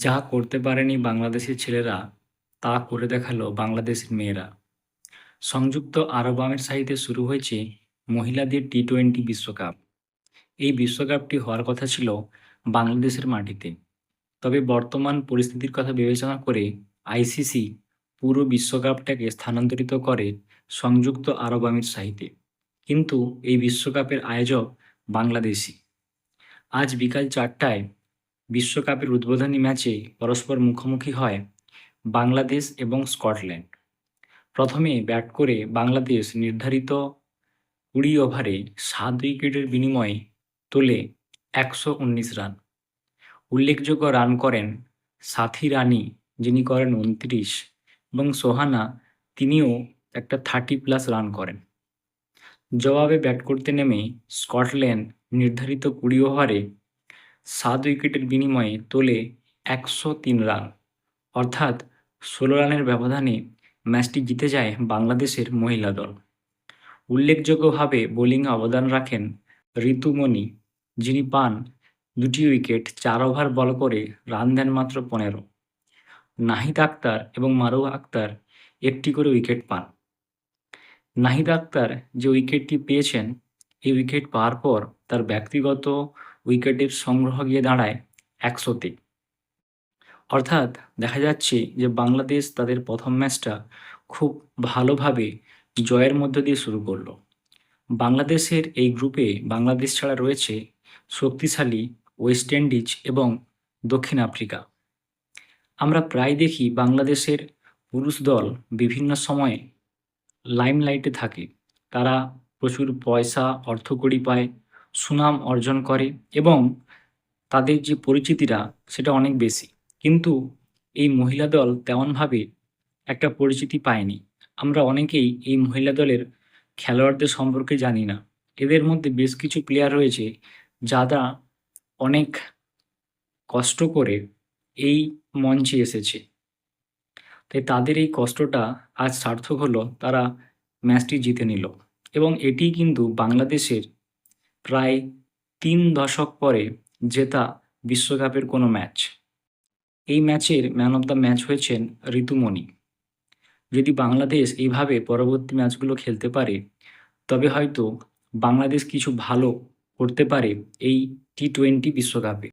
যা করতে পারেনি বাংলাদেশের ছেলেরা, তা করে দেখাল বাংলাদেশের মেয়েরা। সংযুক্ত আরব আমিরশাহিতে শুরু হয়েছে মহিলাদের টি টোয়েন্টি বিশ্বকাপ। এই বিশ্বকাপটি হওয়ার কথা ছিল বাংলাদেশের মাটিতে। তবে বর্তমান পরিস্থিতির কথা বিবেচনা করে আইসিসি পুরো বিশ্বকাপটাকে স্থানান্তরিত করে সংযুক্ত আরব আমিরশাহিতে কিন্তু এই বিশ্বকাপের আয়োজক বাংলাদেশি। আজ বিকাল চারটায় বিশ্বকাপের উদ্বোধনী ম্যাচে পরস্পর মুখোমুখি হয় বাংলাদেশ এবং স্কটল্যান্ড। প্রথমে ব্যাট করে বাংলাদেশ নির্ধারিত কুড়ি ওভারে সাত উইকেটের বিনিময়ে তোলে একশো উনিশ রান। উল্লেখযোগ্য রান করেন সাথী রানি, যিনি করেন উনত্রিশ, এবং সোহানা, তিনিও একটা থার্টি প্লাস রান করেন। জবাবে ব্যাট করতে নেমে স্কটল্যান্ড নির্ধারিত কুড়ি ওভারে সাত উইকেটের বিনিময়ে তোলে একশো তিন রান। অর্থাৎ ষোলো রানের ব্যবধানে ম্যাচটি জিতে যায় বাংলাদেশের মহিলা দল। উল্লেখযোগ্যভাবে বোলিংয়ে অবদান রাখেন ঋতুমণি, যিনি পান দুটি উইকেট, চার ওভার বল করে রান দেন মাত্র পনেরো। নাহিদ আক্তার এবং মারুয়া আক্তার একটি করে উইকেট পান। নাহিদ আক্তার যে উইকেটটি পেয়েছেন, এই উইকেট পাওয়ার পর তার ব্যক্তিগত উইকেটের সংগ্রহ গিয়ে দাঁড়ায় একশোতে। অর্থাৎ দেখা যাচ্ছে যে বাংলাদেশ তাদের প্রথম ম্যাচটা খুব ভালোভাবে জয়ের মধ্য দিয়ে শুরু করল। বাংলাদেশের এই গ্রুপে বাংলাদেশ ছাড়া রয়েছে শক্তিশালী ওয়েস্ট ইন্ডিজ এবং দক্ষিণ আফ্রিকা। আমরা প্রায় দেখি বাংলাদেশের পুরুষ দল বিভিন্ন সময়ে লাইমলাইটে থাকে। তারা প্রচুর পয়সা, অর্থকড়ি পায় সুনাম অর্জন করে এবং তাদের যে পরিচিতিটা সেটা অনেক বেশি। কিন্তু এই মহিলা দল তেমনভাবে একটা পরিচিতি পায়নি। আমরা অনেকেই এই মহিলা দলের খেলোয়াড়দের সম্পর্কে জানি না। এদের মধ্যে বেশ কিছু প্লেয়ার রয়েছে যারা অনেক কষ্ট করে এই মঞ্চে এসেছে। তাই তাদের এই কষ্টটা আজ সার্থক হলো, তারা ম্যাচটি জিতে নিল। এবং এটি কিন্তু বাংলাদেশের প্রায় তিন দশক পরে জেতা বিশ্বকাপের কোনো ম্যাচ। এই ম্যাচের ম্যান অব দ্য ম্যাচ হয়েছেন ঋতুমণি। যদি বাংলাদেশ এইভাবে পরবর্তী ম্যাচগুলো খেলতে পারে, তবে হয়তো বাংলাদেশ কিছু ভালো করতে পারে এই টি টোয়েন্টি বিশ্বকাপে।